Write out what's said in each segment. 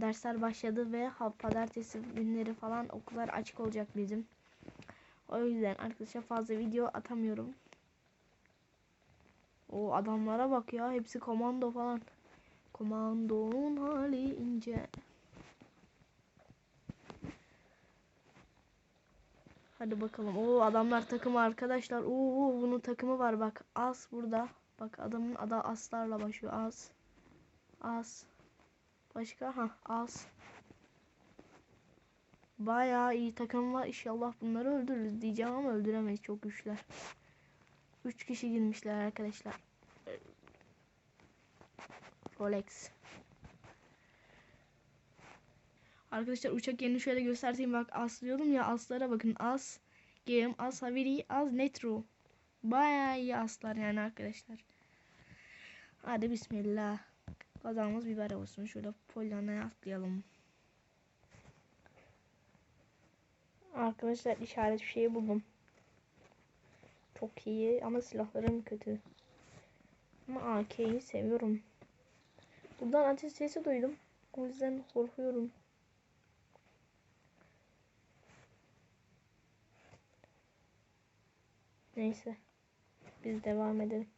dersler başladı ve pazartesi günleri falan okullar açık olacak bizim. O yüzden arkadaşlar fazla video atamıyorum. O adamlara bak ya hepsi komando falan. Komandonun hali ince. Hadi bakalım. Oo adamlar takımı arkadaşlar. Oo bunun takımı var bak. As burada. Bak adamın adı aslarla başlıyor. As. As. Başka ha as. Bayağı iyi takım var. İnşallah bunları öldürürüz diyeceğim ama öldüremeyiz. Çok güçler. 3 kişi girmişler arkadaşlar. Rolex. Arkadaşlar uçak yerini şöyle göstereyim bak as diyordum ya aslara bakın as game as haviri as netro bayağı iyi aslar yani arkadaşlar hadi bismillah kazamız biber olsun. Şöyle polyanaya atlayalım. Arkadaşlar işaret bir şey buldum. Çok iyi ama silahlarım kötü. Ama AK'yi seviyorum. Buradan ateş sesi duydum. O yüzden korkuyorum. Neyse. Biz devam edelim.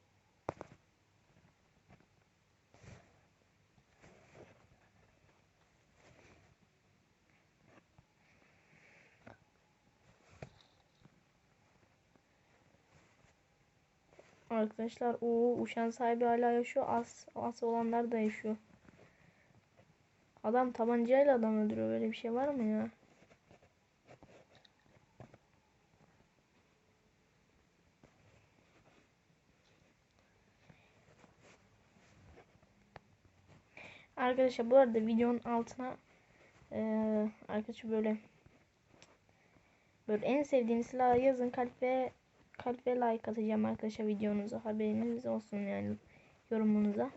Arkadaşlar o uçan sahibi hala yaşıyor. Az az olanlar da yaşıyor. Adam tabancayla adam öldürüyor. Böyle bir şey var mı ya? Arkadaşlar bu arada videonun altına eee arkadaşlar böyle böyle en sevdiğiniz silahı yazın kalp ve kalp ve like atacağım arkadaşlar videonuza haberiniz olsun yani yorumunuza.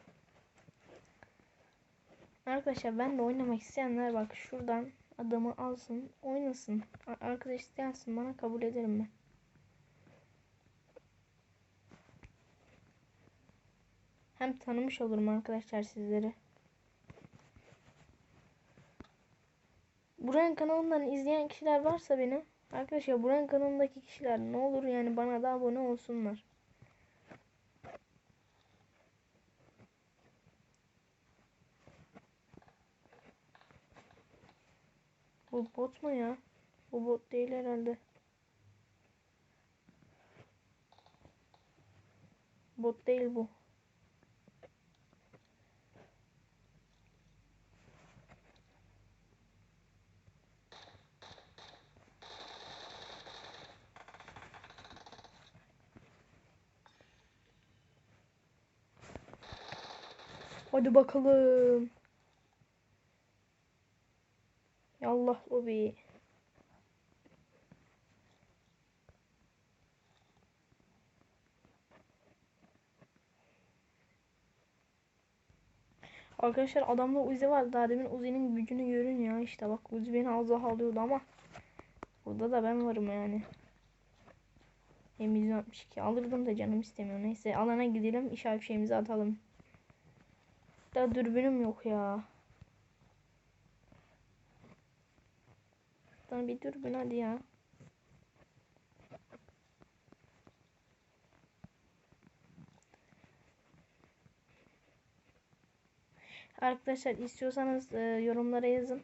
Arkadaşlar ben de oynamak isteyenler bak şuradan adamı alsın oynasın. Arkadaş isteyensin bana kabul ederim ben. Hem tanımış olurum arkadaşlar sizleri. Buranın kanalından izleyen kişiler varsa beni arkadaşlar buranın kanalındaki kişiler ne olur yani bana da abone olsunlar. Bu bot mu ya? Bu bot değil herhalde. Bot değil bu. Hadi bakalım. Yallah lobi. Arkadaşlar adamda Uzi var. Daha demin Uzi'nin gücünü görün ya. İşte bak Uzi beni az daha alıyordu ama burada da ben varım yani. M162 alırdım da canım istemiyor. Neyse alana gidelim. İşaret şeyimizi atalım. Da dürbünüm yok ya. Lan bir dürbün hadi ya. Arkadaşlar istiyorsanız e, yorumlara yazın.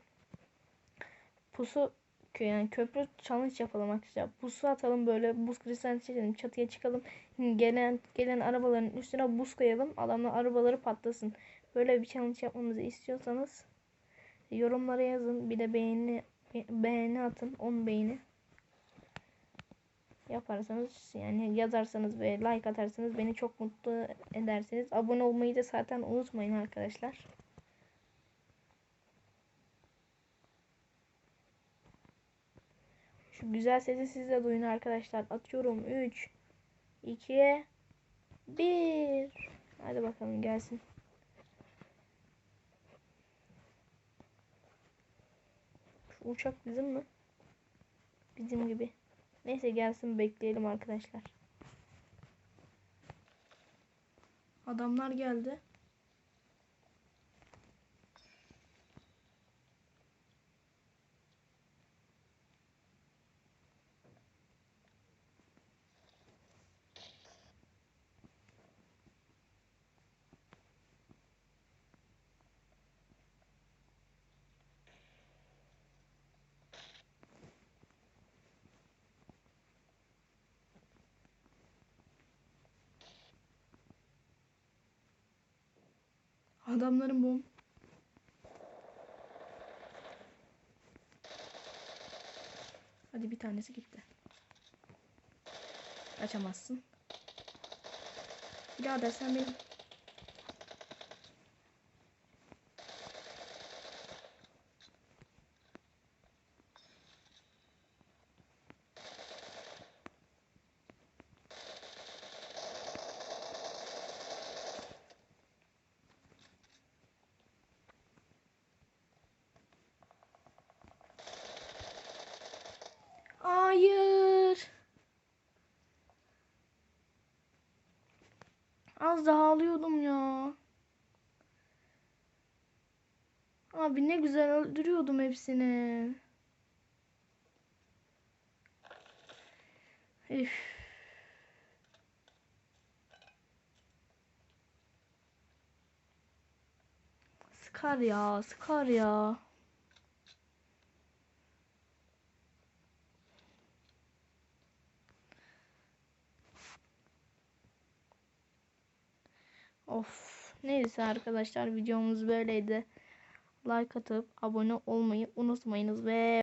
Pusu yani köprü challenge yapalım arkadaşlar. Pusu atalım böyle buz kristal çekelim çatıya çıkalım. Gelen gelen arabaların üstüne buz koyalım. Adamlar arabaları patlasın. Böyle bir challenge yapmamızı istiyorsanız yorumlara yazın. Bir de beğeni be- beğeni atın. 10 beğeni. Yaparsanız yani yazarsanız ve like atarsanız beni çok mutlu edersiniz. Abone olmayı da zaten unutmayın arkadaşlar. Şu güzel sesi siz de duyun arkadaşlar. Atıyorum 3 2 1 Hadi bakalım gelsin. Uçak bizim mi? Bizim gibi. Neyse gelsin bekleyelim arkadaşlar. Adamlar geldi. Adamların bom. Hadi bir tanesi gitti. Açamazsın. Birader sen benim Az daha alıyordum ya. Abi ne güzel öldürüyordum hepsini. Üf. Sıkar ya, sıkar ya. Neyse arkadaşlar videomuz böyleydi. Like atıp abone olmayı unutmayınız ve